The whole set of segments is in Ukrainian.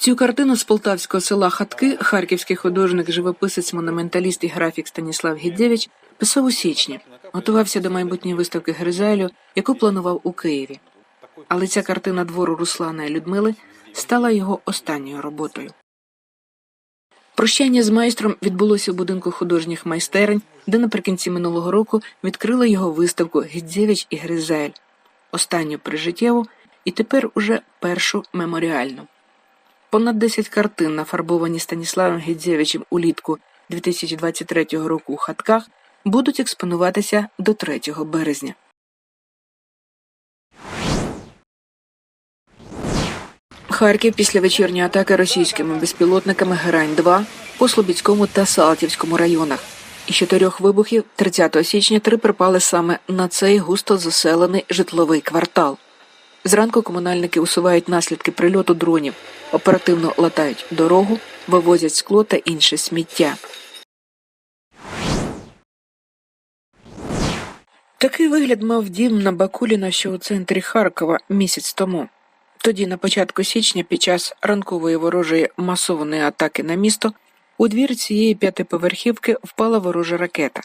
Цю картину з полтавського села Хатки харківський художник, живописець, монументаліст і графік Станіслав Гідзевич писав у січні. Готувався до майбутньої виставки Гризайлю, яку планував у Києві. Але ця картина двору Руслана і Людмили стала його останньою роботою. Прощання з майстром відбулося у будинку художніх майстерень, де наприкінці минулого року відкрили його виставку Гідзевич і Гризель, останню прижиттєву і тепер уже першу меморіальну. Понад 10 картин, нафарбовані Станіславом Гідзевичем улітку 2023 року у хатках, будуть експонуватися до 3 березня. Харків після вечірньої атаки російськими безпілотниками Герань-2 по Слобідському та Салтівському районах. Із чотирьох вибухів 30 січня три припали саме на цей густо заселений житловий квартал. Зранку комунальники усувають наслідки прильоту дронів, оперативно латають дорогу, вивозять скло та інше сміття. Такий вигляд мав дім на Бакуліна, що у центрі Харкова місяць тому. Тоді, на початку січня, під час ранкової ворожої масованої атаки на місто, у двір цієї п'ятиповерхівки впала ворожа ракета.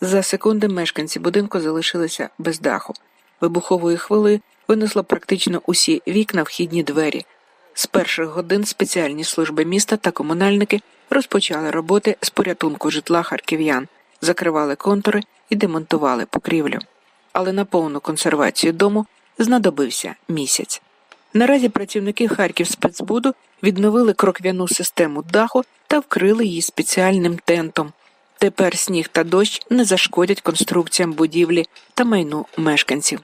За секунди мешканці будинку залишилися без даху. Вибуховою хвилею винесло практично усі вікна вхідні двері. З перших годин спеціальні служби міста та комунальники розпочали роботи з порятунку житла харків'ян, закривали контури і демонтували покрівлю. Але на повну консервацію дому знадобився місяць. Наразі працівники Харків спецбуду відновили кроквяну систему даху та вкрили її спеціальним тентом. Тепер сніг та дощ не зашкодять конструкціям будівлі та майну мешканців.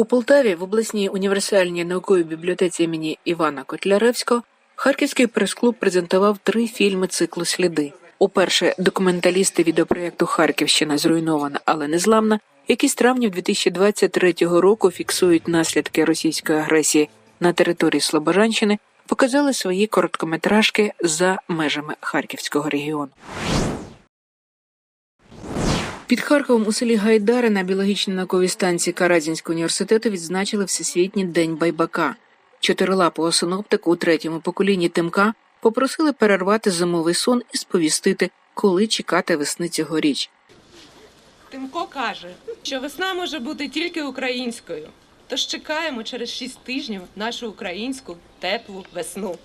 У Полтаві в обласній універсальній науковій бібліотеці імені Івана Котляревського Харківський прес-клуб презентував три фільми циклу Сліди. Уперше документалісти відеопроєкту Харківщина зруйнована, але не зламна, які з травня 2023 року фіксують наслідки російської агресії на території Слобожанщини, показали свої короткометражки за межами Харківського регіону. Під Харковом у селі Гайдари на біологічній науковій станції Каразінського університету відзначили Всесвітній день байбака. Чотирилапого синоптику у третьому поколінні Тимка попросили перервати зимовий сон і сповістити, коли чекати весни цьогоріч. Тимко каже, що весна може бути тільки українською. Тож чекаємо через шість тижнів нашу українську теплу весну.